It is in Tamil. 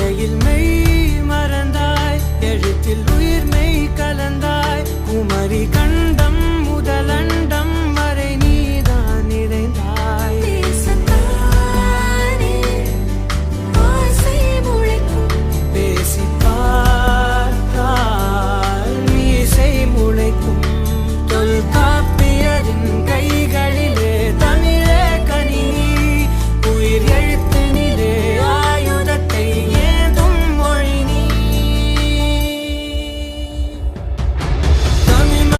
ஆசையில் மெய் மறந்தார்